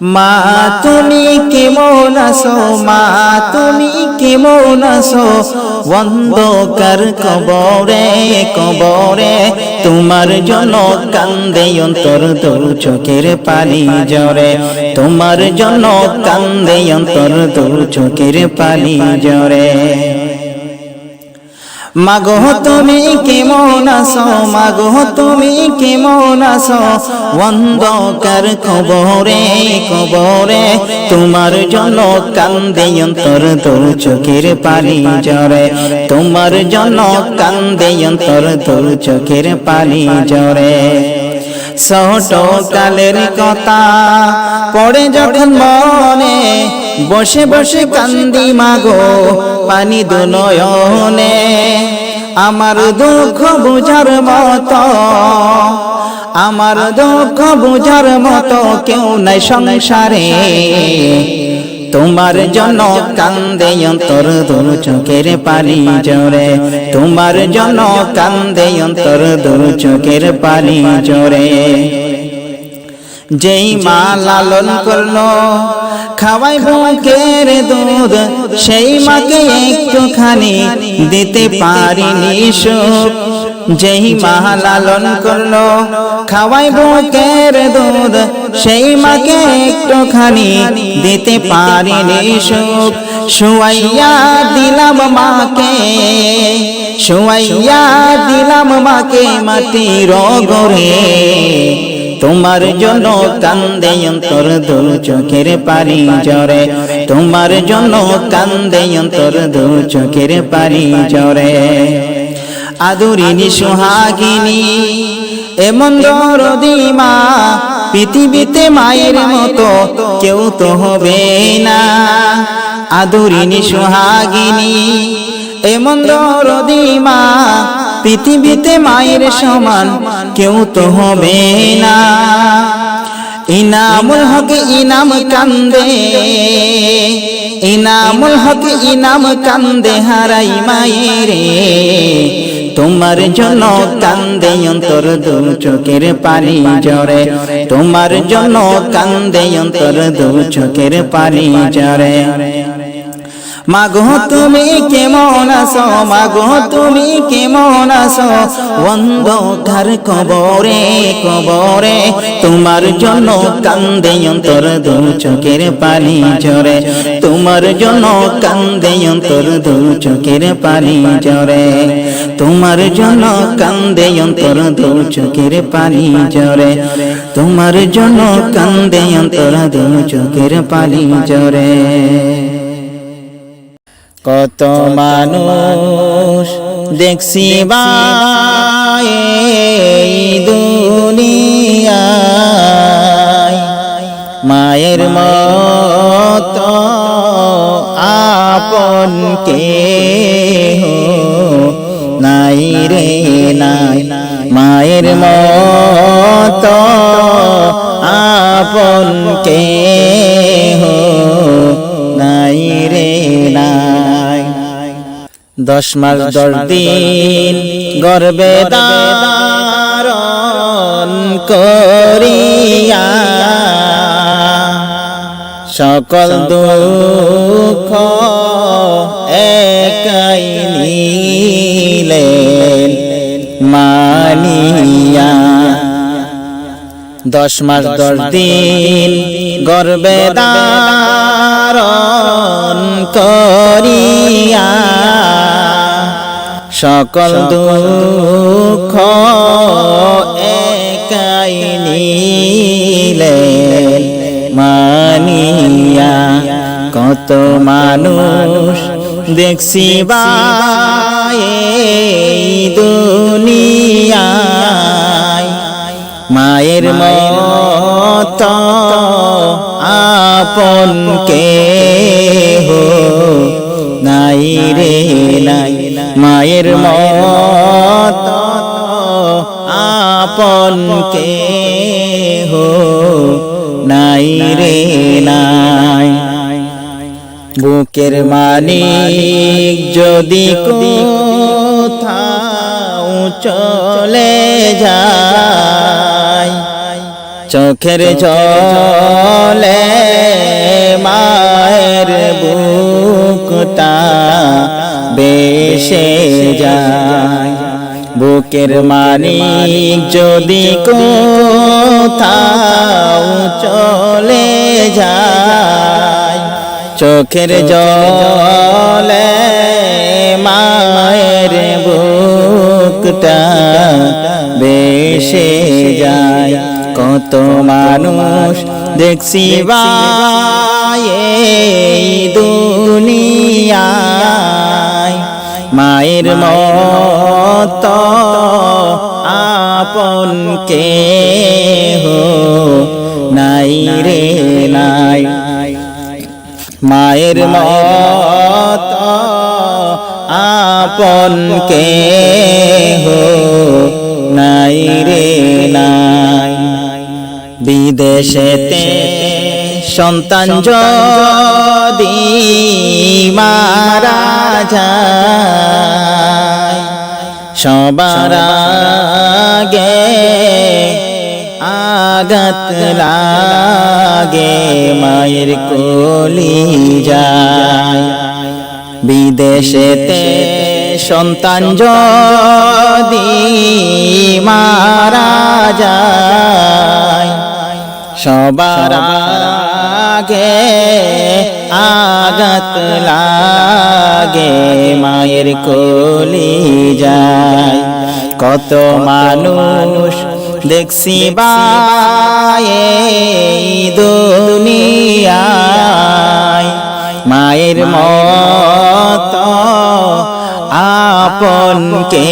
মা, তুমি কেমন আছো? মা, তুমি কেমন আছো? অন্ধকার কবরে কবরে, তোমার জন্য কান্দে অন্তর তোর চোখের পানি জরে তোমার জন্য কান্দে অন্তর তোর চোখের পানি জরে মাগো, তুমি কেমন আছো? মাগো, তুমি কেমন আছো? অন্ধকার কবরে কবরে তোমার জন্য কান্দে অন্তর তোর চোখের পানি জরে তোমার জন্য কান্দে অন্তর তোর চোখের পানি জরে ছোট কালের কথা পড়ে যখন মনে, বসে বসে কান্দি মাগো পানি দুনয়নে। আমার দুঃখ বুঝার মত, আমার দুঃখ বুঝার মত কেউ নাই সংসারে। তোমার জন্য কান্দে অন্তর দূর চোখের পানি জোরে। তোমার জন্য কান্দে অন্তর দূর চোখের পানি জরে। যেই মা লালন করল, খাওয়াই বুকের দুধ, সেই মাকে একটুখানি দিতে পারিনি সুখ। যেই মা লালন করল, খাওয়াই বুকের দুধ, সেই মাকে একটুখানি দিতে পারিনি সুখ। শুয়াইয়া দিলাম মাকে শুয়াইয়া দিলাম মাকে মাটির গরে তোমার জন্য কান্দে অন্তর দু চোখের পানি জরে তোমার জন্য কান্দে অন্তর দু চোখের পানি জরে আদুরিনী সোহাগিনী, এমন দরদিমা পৃথিবীতে মায়ের মতো কেউ তো হবে না। আদুরিনী সোহাগিনী, এমন দরদিমা পৃথিবীতে মায়ের সমান কেউ তো হবে না। ইনামুল হক, ইনাম কান্দে। ইনামুল হক, ইনাম কান্দে হারাই মায়েরে। তোমার জন্য কান্দে অন্তর দু চোখের পানি জরে তোমার জন্য কান্দে অন্তর দু চোখের পানি জরে মাগো, তুমি কেমন আছো? মাগো, তুমি কেমন আছো? অন্ধকার কবরে কবরে, তোমার জন্য কান্দে অন্তর দু চোখের পানি ঝরে। তোমার জন্য কান্দে অন্তর দু চোখের পানি ঝরে। তোমার জন্য কান্দে অন্তর দু চোখের পানি ঝরে। তোমার জন্য কান্দে অন্তর দু চোখের পানি ঝরে। কত মানুষ দেখছি বাই দুনিয়ায়। মায়ের মত আপন কে নাই রে নাই। মায়ের মত দশ মাস দশ দিন গর্বে দারণ করিয়া সকল দুঃখ একাই নিলেন মানিয়া। দশ মাস দশ দিন গর্বে দারণ করিয়া। সকল দুঃখ একাই নিলেন। মানিয়া কত মানুষ দেখছি দুনিয়ায়। মায়ের মত আপন কে হো মায়ের মত আপন কে হো নাই রে নাই। বুকের মানি যদি কোথাও চলে যায় চোখের জলে মায়ের বুকটা বেশে যায়। বুকের মানি যদি কোথাও চলে যায়, চোখের জলে মায়ের বুকটা বেশে যায়। কত মানুষ দেখছি দুনিয়ায়। মায়ের মত আপন কে হো নাই রে নাই। মায়ের মত আপন কে হো নাই রে নাই। বিদেশেতে সন্তান যদি মারা যায় সবার আগে আঘাত লাগে মায়ের কলি যায়। বিদেশেতে সন্তান যদি মারা যায় সবার আগে আঘাত লাগে, মায়ের কলি যায়। কত মানুষ দেখছি বায়ে মায়ের মত আপন কে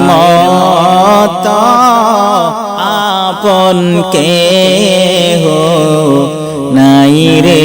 মত আপন কে হো নাই রে